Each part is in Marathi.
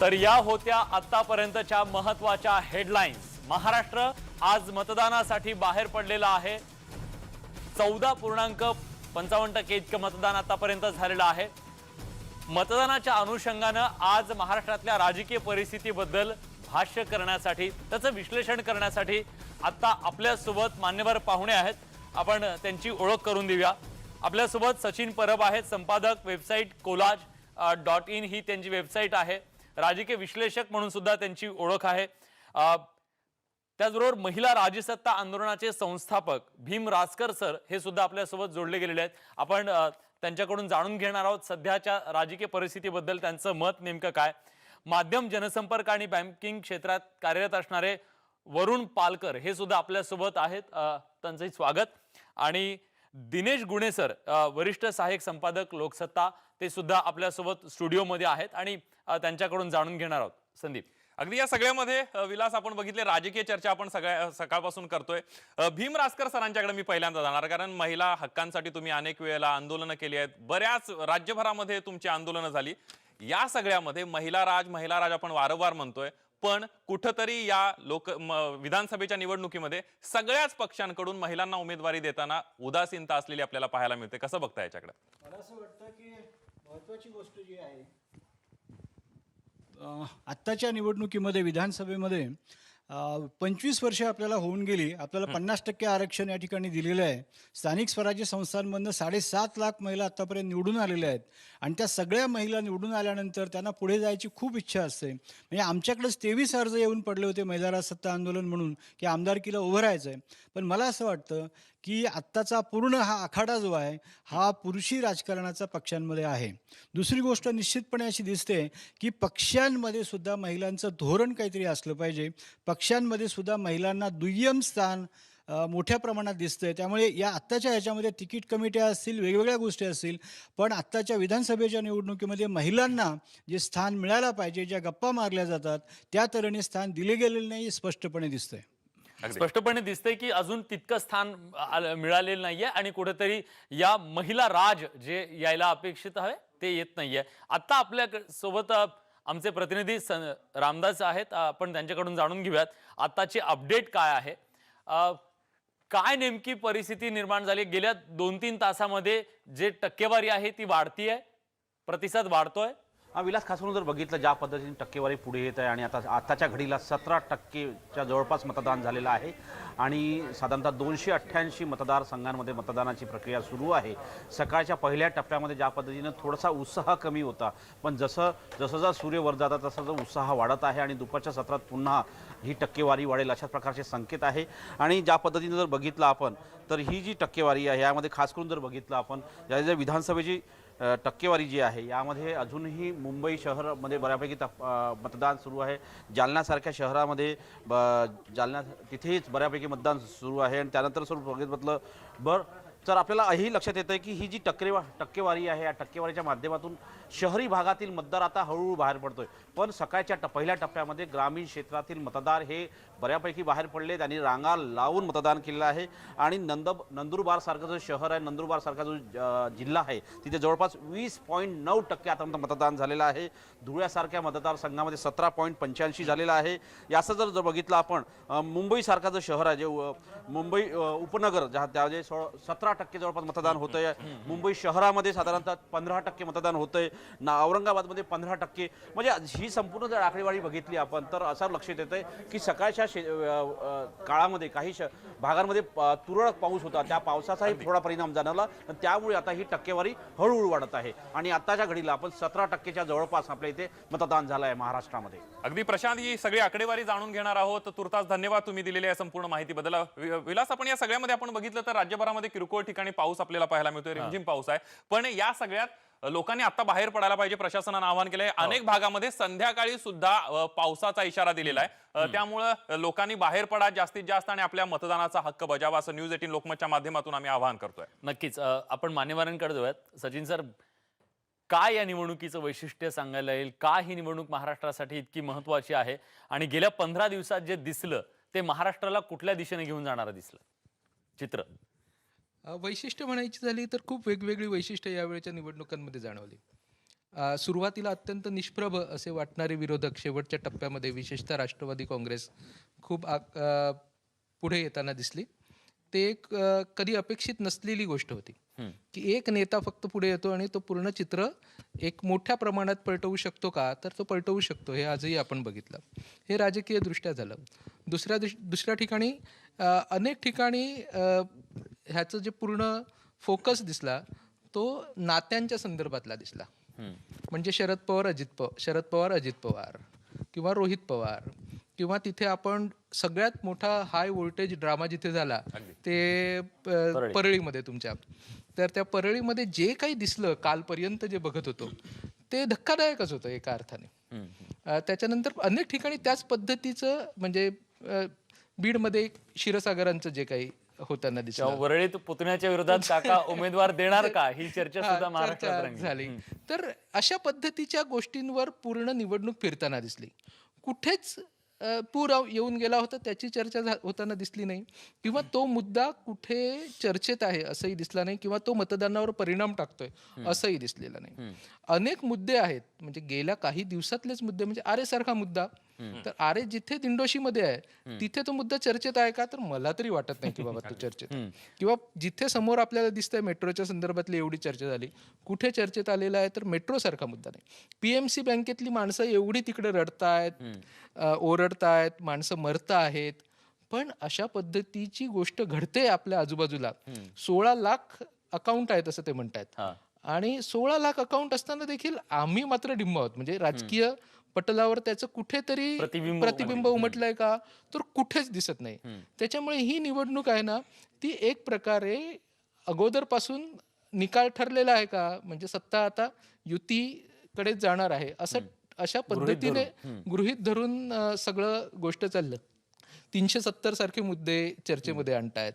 तर या होत्या आतापर्यंतच्या महत्त्वाच्या हेडलाईन्स महाराष्ट्र आज मतदानासाठी बाहेर पडलेला आहे. चौदा पूर्णांक पंचावन्न टक्के इतकं मतदान आतापर्यंत झालेलं आहे. मतदानाच्या अनुषंगानं आज महाराष्ट्रातल्या राजकीय परिस्थितीबद्दल भाष्य करण्यासाठी त्याचं विश्लेषण करण्यासाठी आत्ता आपल्यासोबत मान्यवर पाहुणे आहेत. आपण त्यांची ओळख करून देऊया. आपल्यासोबत सचिन परब आहेत संपादक वेबसाईट कोलाज डॉट इन ही त्यांची वेबसाईट आहे. राजकीय विश्लेषक म्हणून सुद्धा त्यांची ओळख आहे. त्याचबरोबर महिला राजसत्ता आंदोलनाचे संस्थापक भीम रासकर सर हे सुद्धा आपल्यासोबत जोडले गेलेले आहेत. आपण त्यांच्याकडून जाणून घेणार आहोत सध्याच्या राजकीय परिस्थितीबद्दल त्यांचं मत नेमकं काय? माध्यम जनसंपर्क आणि बँकिंग क्षेत्रात कार्यरत असणारे वरुण पालकर हे सुद्धा आपल्यासोबत आहेत. त्यांचंही स्वागत. आणि दिनेश गुणे सर वरिष्ठ सहाय्यक संपादक लोकसत्ता ते सुद्धा आपल्यासोबत स्टुडिओमध्ये आहेत आणि त्यांच्याकडून जाणून घेणार आहोत. संदीप. अगदी या सगळ्यामध्ये विलास आपण बघितले राजकीय चर्चा आपण सगळ्या सकाळपासून करतोय. भीम रासकर सरांच्याकडे मी पहिल्यांदा जाणार कारण महिला हक्कांसाठी तुम्ही अनेक वेळेला आंदोलनं केली आहेत. बऱ्याच राज्यभरामध्ये तुमची आंदोलनं झाली. या सगळ्यामध्ये महिला राज महिला राज आपण वारंवार म्हणतोय. पण कुठंतरी या लोक विधानसभेच्या निवडणुकीमध्ये सगळ्याच पक्षांकडून महिलांना उमेदवारी देताना उदासीनता असलेली आपल्याला पाहायला मिळते. कसं बघता याच्याकडे? मला असं वाटतं की महत्त्वाची गोष्ट जी आहे अं, आत्ताच्या निवडणुकीमध्ये विधानसभेमध्ये पंचवीस वर्षे आपल्याला होऊन गेली. आपल्याला पन्नास टक्के आरक्षण या ठिकाणी दिलेलं आहे. स्थानिक स्वराज्य संस्थांमधनं साडेसात लाख महिला आत्तापर्यंत निवडून आलेल्या आहेत. आणि त्या सगळ्या महिला निवडून आल्यानंतर त्यांना पुढे जायची खूप इच्छा असते. म्हणजे आमच्याकडेच तेवीस अर्ज येऊन पडले होते महिला राजसत्ता आंदोलन म्हणून की आमदारकीला उभं राहायचं आहे पण मला असं वाटतं की आत्ताचा पूर्ण हा आखाडा जो आहे हा पुरुषी राजकारणाचा पक्षांमध्ये आहे. दुसरी गोष्ट निश्चितपणे अशी दिसते की पक्षांमध्ये सुद्धा महिलांचं धोरण काहीतरी असलं पाहिजे. पक्षांमध्ये सुद्धा महिलांना दुय्यम स्थान मोठ्या प्रमाणात दिसतंय. त्यामुळे या आत्ताच्या ह्याच्यामध्ये तिकीट कमिट्या असतील वेगवेगळ्या गोष्टी असतील पण आत्ताच्या विधानसभेच्या निवडणुकीमध्ये महिलांना जे स्थान मिळायला पाहिजे ज्या गप्पा मारल्या जातात त्या तऱ्हेने स्थान दिले गेलेले नाही हे स्पष्टपणे दिसतंय. स्पष्टपणे दिसतंय की अजून तितकं स्थान आलं- मिळालेलं नाहीये आणि कुठेतरी या महिला राज जे यायला अपेक्षित आहे ते येत नाहीये. आता आपल्यासोबत आमचे प्रतिनिधी रामदास आहेत. आपण त्यांच्याकडून जाणून घेऊयात. आताची अपडेट काय आहे? काय नेमकी परिस्थिती निर्माण झाली? गेल्या दोन तीन तासामध्ये जे टक्केवारी आहे ती वाढतीये. प्रतिसाद वाढतोय. विलास खास करून जर बघितलं ज्या पद्धतीने टक्केवारी पुढे येत आहे आणि आता आताच्या घडीला सतरा टक्केच्या जवळपास मतदान झालेलं आहे आणि साधारणतः दोनशे अठ्ठ्याऐंशी मतदारसंघांमध्ये मतदानाची प्रक्रिया सुरू आहे. सकाळच्या पहिल्या टप्प्यामध्ये ज्या पद्धतीनं थोडासा उत्साह कमी होता पण जसं जसं जर सूर्य वर जातात तसं जो उत्साह वाढत आहे आणि दुपारच्या सत्रात पुन्हा ही टक्केवारी वाढेल अशा प्रकारचे संकेत आहे. आणि ज्या पद्धतीनं जर बघितलं आपण तर ही जी टक्केवारी आहे यामध्ये खास करून जर बघितलं आपण या ज्या विधानसभेची टक्केवारी जी आहे यामध्ये अजूनही मुंबई शहरामध्ये बऱ्यापैकी तप- मतदान सुरू आहे. जालन्यासारख्या शहरामध्ये ब- जालना तिथेच बऱ्यापैकी मतदान सुरू आहे आणि त्यानंतर जर बघितलं बर तर आपल्याला ही लक्षात येतं की ही जी टक्केवा टक्केवारी आहे या टक्केवारीच्या माध्यमातून शहरी भागातील मतदार आता हळूहळू बाहेर पडतोय. पण सकाळच्या ट पहिल्या टप्प्यामध्ये ग्रामीण क्षेत्रातील मतदार हे बऱ्यापैकी बाहेर पडले त्यांनी रांगा लावून मतदान केलेलं आहे. आणि नंद नंदुरबारसारखं जो शहर आहे नंदुरबारसारखा जो जिल्हा आहे तिथे जवळपास वीस पॉईंट नऊ टक्के आतापर्यंत मतदान झालेलं आहे. धुळ्यासारख्या मतदारसंघामध्ये सतरा पॉईंट पंच्याऐंशी झालेलं आहे. याचं जर जर बघितलं आपण मुंबईसारखा जो शहर आहे जे मुंबई अ, उपनगर ज्या सो सतरा टक्के जवळपास मतदान होतंय. मुंबई शहरामध्ये साधारणतः पंधरा टक्के मतदान होतंय. ना औरंगाबादमध्ये पंधरा टक्के. म्हणजे ही संपूर्ण जर आकडेवारी बघितली आपण तर असं लक्षात येतंय की सकाळच्या काळामध्ये काही भागांमध्ये तुरळक पाऊस होता. त्या पावसाचाही थोडा परिणाम जाणवला. त्यामुळे आता ही टक्केवारी हळूहळू वाढत आहे. आणि आताच्या घडीला आपण सतरा टक्केच्या जवळपास आपल्या इथे मतदान झालं आहे महाराष्ट्रामध्ये. अगदी प्रशांत ही सगळी आकडेवारी जाणून घेणार आहोत. तुर्तास धन्यवाद तुम्ही दिलेल्या या संपूर्ण माहितीबद्दल. विलास आपण या सगळ्यामध्ये आपण बघितलं तर राज्यभरामध्ये किरकोळ ठिकाणी पाऊस आपल्याला पाहायला मिळतोय रिमझिम पाऊस आहे. पण या सगळ्यात लोकांनी आता बाहेर पडायला पाहिजे प्रशासनानं आवाहन केलंय. अनेक भागामध्ये संध्याकाळी सुद्धा पावसाचा इशारा दिलेला आहे. त्यामुळं लोकांनी बाहेर पडा जास्तीत जास्त आणि आपल्या मतदानाचा हक्क बजावा असं न्यूज एटीन लोकमतच्या माध्यमातून आम्ही आवाहन करतोय. नक्कीच. आपण मान्यवरांकडे जाऊयात. सचिन सर काय या निवडणुकीचं वैशिष्ट्य सांगायला येईल? का ही निवडणूक महाराष्ट्रासाठी इतकी महत्वाची आहे? आणि गेल्या पंधरा दिवसात जे दिसलं ते महाराष्ट्राला कुठल्या दिशेने घेऊन जाणारं दिसलं? चित्र. अ, वैशिष्ट्य म्हणायची झाली तर खूप वेगवेगळी वैशिष्ट्य यावेळेच्या निवडणुकांमध्ये जाणवली. अ, सुरुवातीला अत्यंत निष्प्रभ असे वाटणारे विरोधक शेवटच्या टप्प्यामध्ये विशेषतः राष्ट्रवादी काँग्रेस खूप अ, पुढे येताना दिसली. ते एक अ, कधी अपेक्षित नसलेली गोष्ट होती. की एक नेता फक्त पुढे येतो आणि तो पूर्ण चित्र एक मोठ्या प्रमाणात पलटवू शकतो का? तर तो पलटवू शकतो हे आजही आपण बघितलं. हे राजकीय दृष्ट्या झालं. दुसऱ्या दिश दुसऱ्या ठिकाणी अ, अनेक ठिकाणी अ, ह्याचं जे पूर्ण फोकस दिसला तो नात्यांच्या संदर्भातला दिसला. म्हणजे शरद पवार अजित पवार शरद पवार अजित पवार किंवा रोहित पवार किंवा तिथे आपण सगळ्यात मोठा हाय व्होल्टेज ड्रामा जिथे झाला ते परळीमध्ये तुमच्या. तर त्या परळीमध्ये जे काही दिसलं कालपर्यंत जे बघत होतो ते धक्कादायकच होतं एका अर्थाने. त्याच्यानंतर अनेक ठिकाणी त्याच पद्धतीचं म्हणजे बीडमध्ये क्षीरसागरांचं जे काही होताना दिसलं. वरळीत पुतण्याच्या विरोधात काका उमेदवार देणार का? ही चर्चा सुद्धा महाराष्ट्रात. झाली. तर अशा पद्धतीच्या गोष्टींवर पूर्ण निवडणूक फिरताना दिसली. कुठेच पूर येऊन गेला होता त्याची चर्चा होताना दिसली नाही. किंवा तो मुद्दा कुठे चर्चेत आहे असंही दिसला नाही किंवा तो मतदानावर परिणाम टाकतोय असंही दिसलेलं नाही. अनेक मुद्दे आहेत म्हणजे गेल्या काही दिवसातलेच मुद्दे म्हणजे आरे सारखा मुद्दा तर आरे जिथे दिंडोशीमध्ये आहे तिथे तो मुद्दा चर्चेत आहे का? तर मला तरी वाटत नाही की बाबा तो चर्चेत. आहे. किंवा जिथे समोर आपल्याला दिसतंय मेट्रोच्या संदर्भातली एवढी चर्चा झाली कुठे चर्चेत आलेला आहे तर मेट्रो सारखा मुद्दा नाही. पीएमसी बँकेतली माणसं एवढी तिकडे रडतायत अ, ओरडतायत माणसं मरत आहेत पण अशा पद्धतीची गोष्ट घडते आपल्या आजूबाजूला. सोळा लाख अकाउंट आहेत असं ते म्हणतायत. आणि सोळा लाख अकाउंट असताना देखील आम्ही मात्र डिंब आहोत. म्हणजे राजकीय पटलावर त्याचं कुठेतरी प्रतिबिंब प्रतिबिंब उमटलंय का? तर कुठेच दिसत नाही. त्याच्यामुळे ही निवडणूक आहे ना ती एक प्रकारे अगोदरपासून निकाल ठरलेला आहे का? म्हणजे सत्ता आता युतीकडे जाणार आहे. असं अशा पद्धतीने गृहित धरून सगळं गोष्ट चाललं. तीनशे सत्तर सारखे मुद्दे चर्चेमध्ये आणतायत.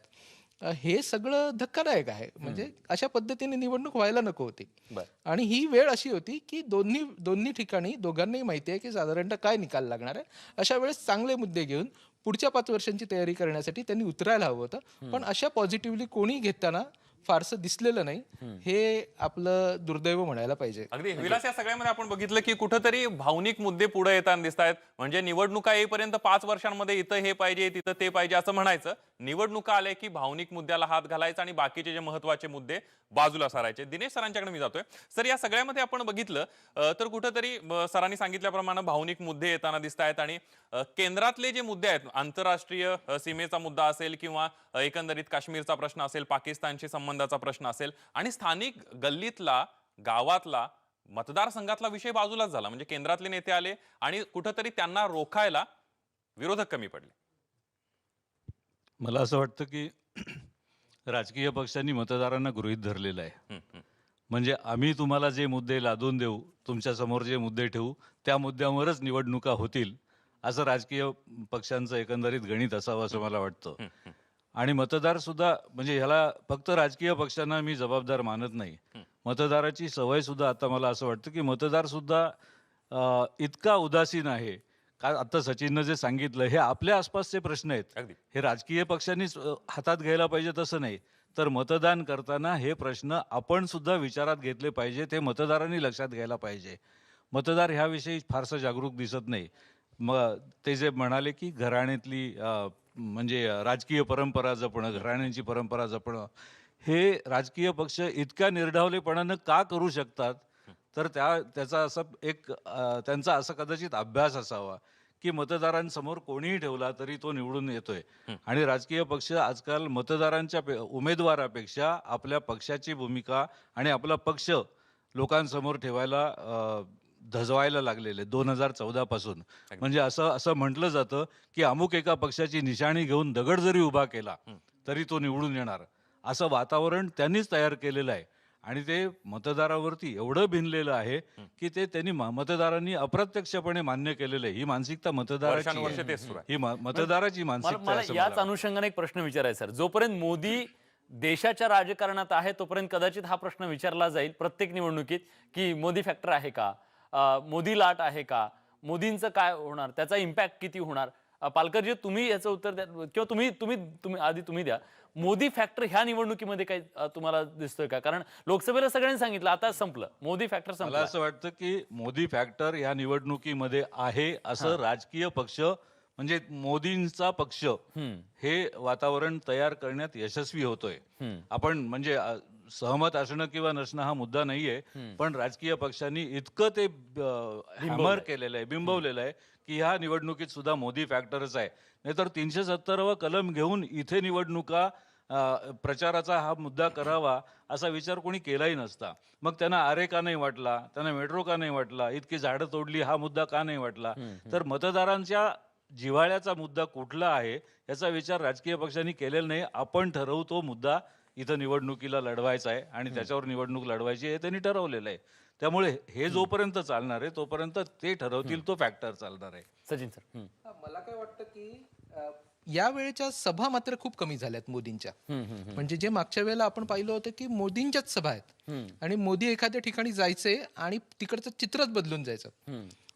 अं, हे सगळं धक्कादायक आहे. म्हणजे अशा पद्धतीने निवडणूक व्हायला नको होती. बरं. आणि ही वेळ अशी होती की दोन्ही दोन्ही ठिकाणी दोघांनाही माहिती आहे की साधारणतः काय निकाल लागणार आहे. अशा वेळेस चांगले मुद्दे घेऊन पुढच्या पाच वर्षांची तयारी करण्यासाठी त्यांनी उतरायला हवं होतं. पण अशा पॉझिटिव्हली कोणी घेताना फारसं दिसलेलं नाही. हे आपलं दुर्दैव म्हणायला पाहिजे. अगदी. विलास या सगळ्यामध्ये आपण बघितलं की कुठंतरी भावनिक मुद्दे पुढे येताना दिसत आहेत म्हणजे निवडणुका येईपर्यंत पाच वर्षांमध्ये इथं हे पाहिजे तिथं ते पाहिजे असं म्हणायचं. निवडणुका आल्या की भावनिक मुद्द्याला हात घालायचा आणि बाकीचे जे महत्त्वाचे मुद्दे बाजूला सारायचे. दिनेश सरांच्याकडे मी जातोय. सर या सगळ्यामध्ये आपण बघितलं तर कुठंतरी सरांनी सांगितल्याप्रमाणे भावनिक मुद्दे येताना दिसत आहेत आणि केंद्रातले जे मुद्दे आहेत आंतरराष्ट्रीय सीमेचा मुद्दा असेल किंवा एकंदरीत काश्मीरचा प्रश्न असेल पाकिस्तानशी संबंधाचा प्रश्न असेल आणि स्थानिक गल्लीतला गावातला मतदारसंघातला विषय बाजूलाच झाला. म्हणजे केंद्रातले नेते आले आणि कुठंतरी त्यांना रोखायला विरोधक कमी पडले. मला असं वाटतं की राजकीय पक्षांनी मतदारांना गृहीत धरलेलं आहे. म्हणजे आम्ही तुम्हाला जे मुद्दे लादून देऊ तुमच्यासमोर जे मुद्दे ठेवू त्या मुद्द्यांवरच निवडणुका होतील असं राजकीय पक्षांचं एकंदरीत गणित असावं असं मला वाटतं. आणि मतदार सुद्धा म्हणजे ह्याला फक्त राजकीय पक्षांना मी जबाबदार मानत नाही. मतदाराची सवय सुद्धा आता मला असं वाटतं की मतदार सुद्धा अं, इतका उदासीन आहे. का आता सचिननं जे सांगितलं हे आपल्या आसपासचे प्रश्न आहेत. अगदी. हे राजकीय पक्षांनीच अ, हातात घ्यायला पाहिजे तसं नाही. तर मतदान करताना हे प्रश्न आपण सुद्धा विचारात घेतले पाहिजे ते मतदारांनी लक्षात घ्यायला पाहिजे. मतदार ह्याविषयी फारसं जागरूक दिसत नाही. मग ते जे म्हणाले की घराण्यातली अ, म्हणजे राजकीय परंपरा जपणं घराण्यांची परंपरा जपणं हे राजकीय पक्ष इतक्या निर्ढावलेपणानं का करू शकतात? तर त्या त्याचा असं एक त्यांचा असा कदाचित अभ्यास असावा की मतदारांसमोर कोणीही ठेवला तरी तो निवडून येतोय. आणि राजकीय पक्ष आजकाल मतदारांच्या पे- उमेदवारापेक्षा आपल्या पक्षाची भूमिका आणि आपला पक्ष लोकांसमोर ठेवायला धजवायला लागलेले दोन हजार चौदा पासून. म्हणजे असं असं म्हटलं जातं की अमुक एका पक्षाची निशाणी घेऊन दगड जरी उभा केला तरी तो निवडून येणार. असं वातावरण त्यांनीच तयार केलेलं आहे. आणि ते मतदारावरती एवढं भिनलेलं आहे की ते त्यांनी मतदारांनी अप्रत्यक्षपणे मान्य केलेलं आहे. ही मानसिकता मतदाराची. ही मतदाराची मानसिकता मला याच अनुषंगाने एक प्रश्न विचारायचा सर. जोपर्यंत मोदी देशाच्या राजकारणात आहे तोपर्यंत कदाचित हा प्रश्न विचारला जाईल प्रत्येक निवडणुकीत की मोदी फॅक्टर आहे का? मोदी लाट आहे का? मोदींचं काय होणार? त्याचा इम्पॅक्ट किती होणार? पालकरजी तुम्ही याचं उत्तर द्या. किंवा तुम्ही तुम्ही तुम्ही आधी तुम्ही द्या. मोदी फॅक्टर ह्या निवडणुकीमध्ये काही तुम्हाला दिसतोय का? कारण लोकसभेला सगळ्यांनी सांगितलं आता संपलं. मोदी फॅक्टर संपलं. असं वाटतं की मोदी फॅक्टर या निवडणुकीमध्ये आहे असं राजकीय पक्ष म्हणजे मोदींचा पक्ष हे वातावरण तयार करण्यात यशस्वी होतोय. आपण म्हणजे सहमत असणं किंवा नसणं हा मुद्दा नाहीये. पण राजकीय पक्षांनी इतकं ते हॅमर केलेलं आहे बिंबवलेलं आहे की ह्या निवडणुकीत सुद्धा मोदी फॅक्टरच आहे. नाहीतर तीनशे सत्तरावं कलम घेऊन इथे निवडणुका प्रचाराचा हा मुद्दा करावा असा विचार कोणी केलाही नसता. मग त्यांना आरे का नाही वाटला त्यांना मेट्रो का नाही वाटला इतकी झाडं तोडली हा मुद्दा का नाही वाटला? तर मतदारांच्या जिव्हाळ्याचा मुद्दा कुठला आहे याचा विचार राजकीय पक्षांनी केलेला नाही. आपण ठरवतो मुद्दा इथं निवडणुकीला लढवायचा आहे आणि त्याच्यावर निवडणूक लढवायची आहे त्यांनी ठरवलेलं आहे. त्यामुळे हे जोपर्यंत चालणार आहे तोपर्यंत ते ठरवतील तो फॅक्टर चालणार आहे. सचिन सर. हा, मला काय वाटतं की अ, या वेळेच्या सभा मात्र खूप कमी झाल्यात मोदींच्या. म्हणजे जे मागच्या वेळेला आपण पाहिलं होतं की मोदींच्याच सभा आहेत. आणि मोदी एखाद्या ठिकाणी जायचे आणि तिकडचं चित्रच बदलून जायचं.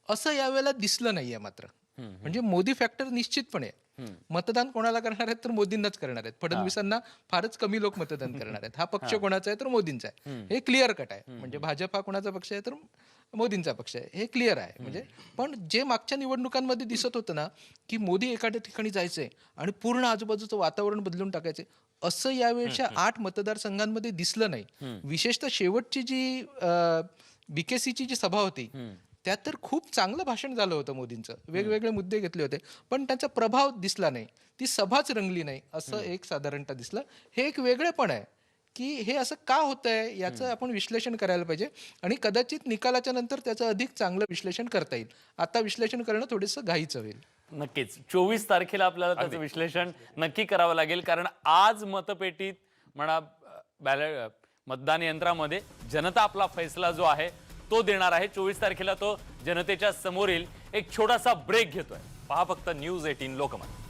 असं यावेळेला दिसलं नाहीये मात्र. म्हणजे मोदी फॅक्टर निश्चितपणे. मतदान कोणाला करणार आहेत तर मोदींनाच करणार आहेत. फडणवीसांना फारच कमी लोक मतदान करणार आहेत. हा पक्ष कोणाचा आहे तर मोदींचा आहे. हे क्लिअर कट आहे. म्हणजे भाजप हा कोणाचा पक्ष आहे तर मोदींचा पक्ष आहे. हे क्लिअर आहे. म्हणजे पण जे मागच्या निवडणुकांमध्ये दिसत होतं ना की मोदी एखाद्या ठिकाणी जायचंय आणि पूर्ण आजूबाजूचं वातावरण बदलून टाकायचे असं यावेळेच्या आठ मतदारसंघांमध्ये दिसलं नाही. विशेषतः शेवटची जी बीकेसीची जी सभा होती त्यात तर खूप चांगलं भाषण झालं होतं मोदींचं. वेगवेगळे मुद्दे घेतले होते पण त्यांचा प्रभाव दिसला नाही. ती सभाच रंगली नाही असं एक साधारणतः दिसलं. हे एक वेगळेपण आहे की हे असं का होतंय याचं आपण विश्लेषण करायला पाहिजे. आणि कदाचित निकालाच्या नंतर त्याचं अधिक चांगलं विश्लेषण करता येईल. आता विश्लेषण करणं थोडंसं घाईचं होईल. नक्कीच. चोवीस तारखेला आपल्याला त्याचं विश्लेषण नक्की करावं लागेल कारण आज मतपेटीत म्हणा बॅलेट मतदान यंत्रामध्ये जनता आपला फैसला जो आहे तो देणार आहे. चोवीस तारखेला तो जनतेच्या समोरील एक छोटासा ब्रेक घेतोय. पहा फक्त न्यूज एटीन लोकमत.